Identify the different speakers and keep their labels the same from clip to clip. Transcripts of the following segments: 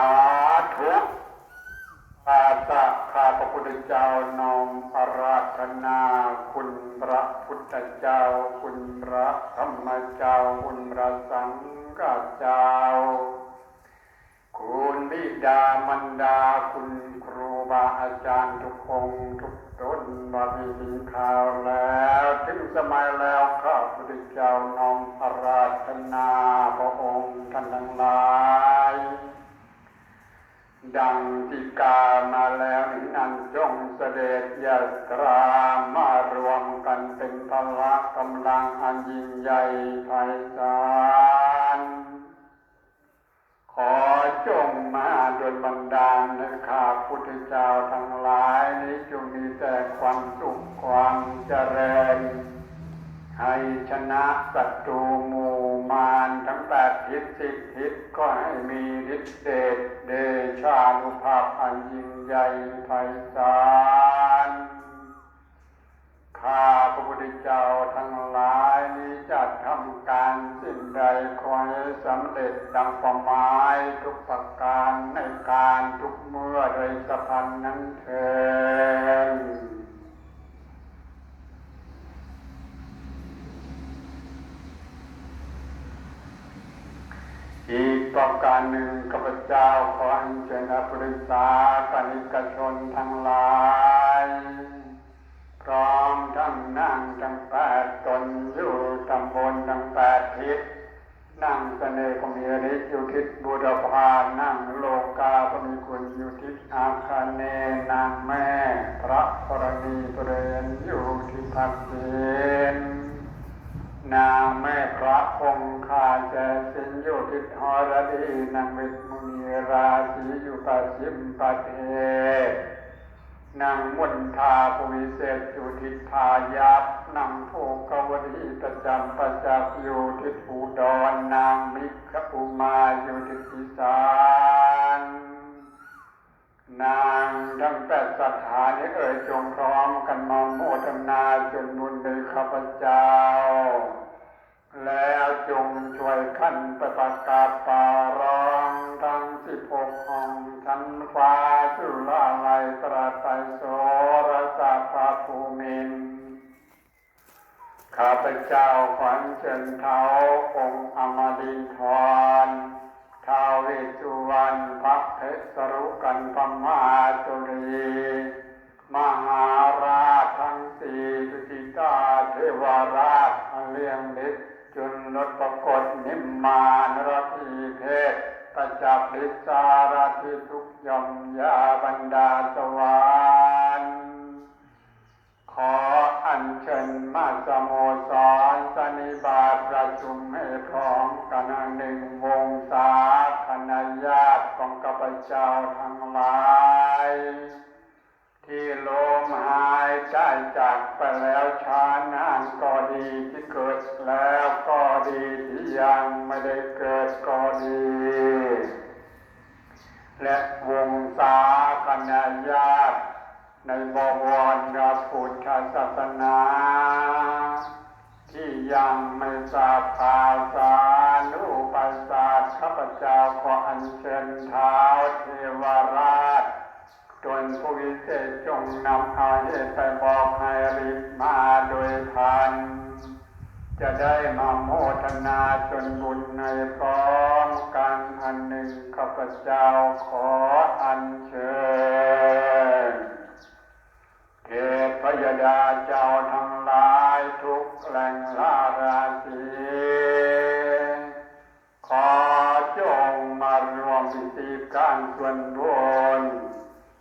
Speaker 1: สาธุอาตะข้าพระพุทธเจ้านอมอาราธนา คุณพระพุทธเจ้า คุณพระธรรมเจ้า คุณพระสังฆเจ้า คุณบิดามารดา คุณครูบาอาจารย์ทุกองทุกตนมามีหินข่าวแล้ว ถึงสมัยแล้วข้าพระพุทธเจ้านอมอาราธนาพระองค์ท่านทั้งหลาย ดังที่กามาแล้วนี้นั้นจงเสด็จยาตรามารวมกันเป็นพละกำลังอันยิ่งใหญ่ไพศาลขอจงมาโดยบันดาลให้ข้าพุทธเจ้าทั้งหลายนี้จงมีแต่ความสุขความเจริญให้ชนะศัตรูหมู่มารทั้งแปดทิศสิบทิศก็ให้มีฤทธิเดชเชานุภาพอันยิ่งใหญ่ไพศาล ข้าพระพุทธเจ้าทั้งหลายนี้จะทำการสิ่งใดขอให้สำเร็จดังประหมายทุกประการในการทุกเมื่อโดยสะพันนั้นเถิดอีกประการหนึ่งข้า จ้าขออัญเชิญอภิริสากนิกชนทั้งหลาย พร้อมทั้งนั่งทั้งแปดตนอยู่ตำบลทั้งแปดทิศนั่งเสน่ห์ก็มีฤทธิ์อยู่ทิศบุรพานั่งโลกาก็มีคุณอยู่ทิศอาคาเนนางแม่ พระกรณีเปรนอยู่ที่พักเน นางแม่พระคงคาแจสินอยู่ทิศหอระดีนางเวทมุนีราศีอยู่ปัสิมปะเทนางมุนทาภูวิเศษอยู่ทิศพายับนางโภกวดีประจำประจักษ์อยู่ทิศอุดอนนางมิขอุมาอยู่ทิ พเจ้าขวัญเชิญเท้าองค์อมรินทรท้าวเวสสุวรรณพระเพชรสรุกันพมาจุรีมหาราชทั้งสี่สุติตาเทวราชเลียงฤทธิ์จุลลดปรากฏนิมมานรทีเพศประจับฤทธารทิทุกยมยาบรรดาสวรรค์ขอ อัญเชิญมาสโมสรสนิบาตประชุมให้พร้อมกันหนึ่งวงศาคณะญาติของข้าพเจ้าทั้งหลาย ที่ลมหายใจจากไปแล้วช้านานก็ดีที่เกิดแล้วก็ดีที่ยังไม่ได้เกิดก็ดี และวาสข้าพเจ้าขออัญเชิญเท้าเทวราชจนผู้วิเศษจงนำเอาเหตุไปบอกให้ริบมาโดยทัน จะได้มาโมทนาจนบุญในพร้อมกันอันหนึ่งข้าพเจ้าขออัญเชิญารวมพิธีการส่วนบุญ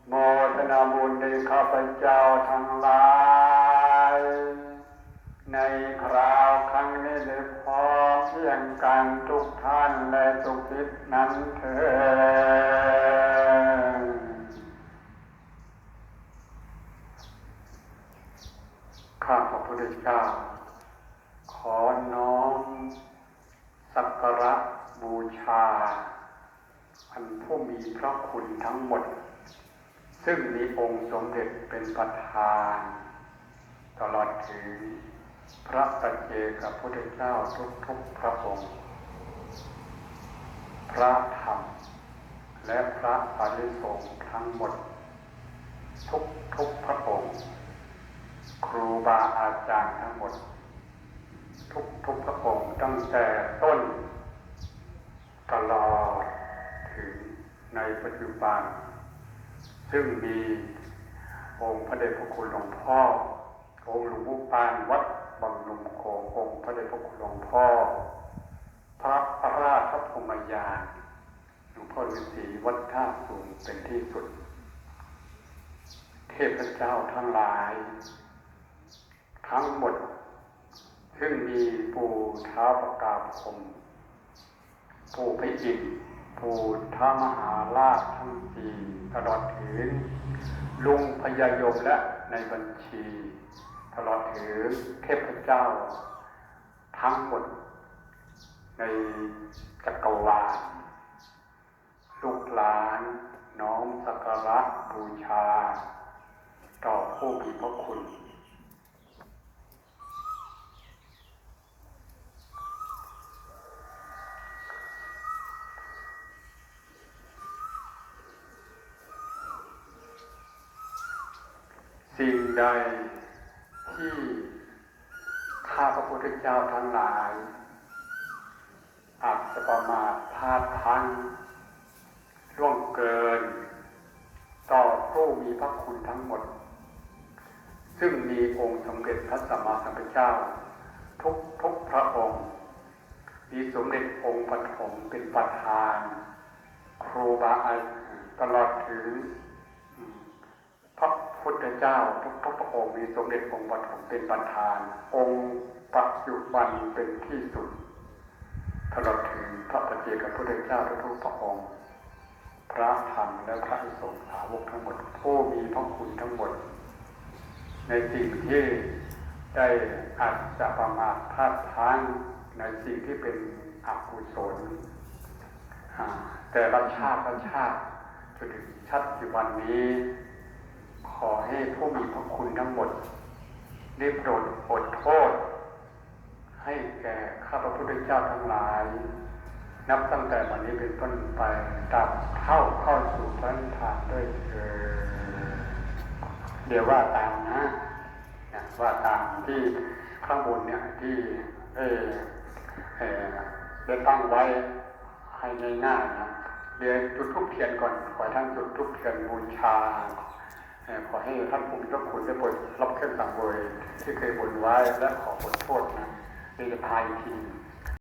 Speaker 1: โมทนาบุญในข้าพเจ้าทั้งหลาย ในคราวครั้งนี้ได้พร้อมเพียงกันทุกท่านและทุกทิศนั้นเถิดข้าพระพุทธเจ้า ขอน้อมสักการะบูชา อันผู้มีพระคุณทั้งหมด ซึ่งมีองค์สมเด็จเป็นประธาน ตลอดถึงพระปัจเจกพุทธเจ้าทุกๆพระองค์ พระธรรม และพระปริสงฆ์ทั้งหมด ทุกทุกพระองค์ ครูบาอาจารย์ทั้งหมด ทุกทุกพระองค์ตั้งแต่ต้นตลอด ปัจจุบัน ซึ่งมีองค์พระเดชพระคุณหลวงพ่อ องค์หลวงปู่ปานวัดบางนมโคงองค์พระเดชพระคุณหลวงพ่อ พระราชพรหมยาหลวงพ่อฤาษีวัดท่าสูงเป็นที่สุด เทพเจ้าทั้งหลาย ทั้งหมด ซึ่งมีปู่ท้าวประกาศพรหมปู่พระอินทร์ ปู่ท้ามหาราชทั้งสี่ตลอดถึงลุงพญายมและในบัญชี ตลอดถึงเทพเจ้า ทั้งหมด ในจักรวาลลูกหลานน้อมสักการะบูชา ต่อผู้มีพระคุณ สิ่งใดที่ข้าพระพุทธเจ้าทั้งหลายอาจจะประมาทพลาดพลั้งล่วงเกิน ต่อผู้มีพระคุณทั้งหมด ซึ่งมีองค์สมเด็จพระสัมมาสัมพุทธเจ้า ทุกทุกพระองค์ มีสมเด็จองค์ปฐมเป็นประธาน ครูบาอาจารย์ตลอดถึง พุทธเจ้าทุกทุกพระองค์มีสมเด็จองค์ปฐมเป็นประธาน องค์ปัจจุบันเป็นที่สุดตลอดถึงพระปฏิเจกพุทธเจ้าทุกทุกพระองค์ พระธรรมและพระสงฆ์สาวกทั้งหมดผู้มีพระคุณทั้งหมด ในสิ่งที่ได้อาจจะประมาทพลาดพลั้งในสิ่งที่เป็นอกุศลแต่ละชาติละชาติจนถึงชัดจุบันนี้ ขอให้ผู้มีพระคุณทั้งหมดได้โปรดอดโทษ ให้แก่ข้าพระพุทธเจ้าทั้งหลาย นับตั้งแต่วันนี้เป็นต้นไปดับเข้าเข้าสู่พระนิพพานด้วยเถิดเดี๋ยวว่าตามนะนะว่าตามที่ข้างบนเนี่ยที่เออเออได้ตั้งไว้ให้ง่ายๆนะเดี๋ยวจุดทุกเทียนก่อนขอท่านจุดทุกเทียนบูชา ขอให้ท่านผู้มีพระคุณได้โปรดรับเครื่องสังเวยที่เคยบนไว้และขอบทโทษนะเดี๋ยวจะพายทีหนึ่ง